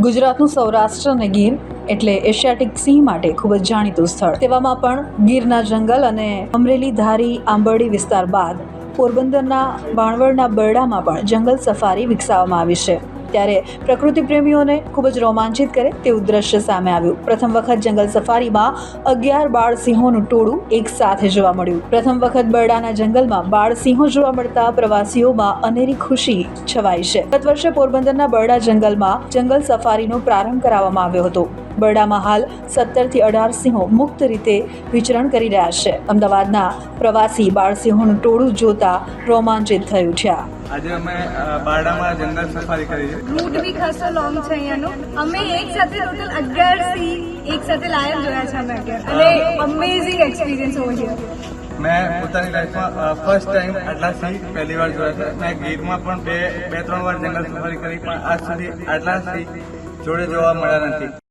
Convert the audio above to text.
ગુજરાતનું સૌરાષ્ટ્ર અને ગીર એટલે એશિયાટિક સિંહ માટે ખૂબ જ જાણીતું સ્થળ. તેવામાં પણ ગીરના જંગલ અને અમરેલી ધારી આંબરડી વિસ્તાર બાદ પોરબંદરના બાણવડના બરડામાં પણ જંગલ સફારી વિકસાવવામાં આવી છે. ત્યારે પ્રકૃતિ પ્રેમીઓને ખૂબ જ રોમાંચિત કરે તેવું દ્રશ્ય સામે આવ્યું. પ્રથમ વખત જંગલ સફારીમાં અગિયાર બાળ સિંહોનું ટોળું એક સાથે જોવા મળ્યું. પ્રથમ વખત બરડાના જંગલમાં બાળ સિંહો જોવા મળતા પ્રવાસીઓમાં અનેરી ખુશી છવાઈ છે. ગત વર્ષે પોરબંદરના બરડા જંગલમાં જંગલ સફારીનો પ્રારંભ કરાવવામાં આવ્યો હતો. બરડામાં હાલ સત્તરથી અઢાર સિંહો મુક્ત રીતે વિચરણ કરી રહ્યા છે. અમદાવાદના પ્રવાસી બાળસિંહોનું ટોળું જોતા રોમાંચિત થયું છે આજે અમે બારડામાં જંગલ સફારી કરી છે. રૂટ બી ખાસો લોંગ છે અહીંયાનો. અમે એક સાથે ટોટલ અગિયાર સિંહ એક સાથે લાયન જોયા છે અમે અગિયાર અને અમેઝિંગ એક્સપિરિયન્સ ઓવર હિયર મેં પોતાની લાઈફમાં ફર્સ્ટ ટાઈમ આટલા સિંહ પહેલી વાર જોયા છે. મેં ગીરમાં પણ બે બે ત્રણ વાર જંગલ સફારી કરી પણ આજ સુધી આટલા સિંહ જોડે જોવા મળ્યા નથી.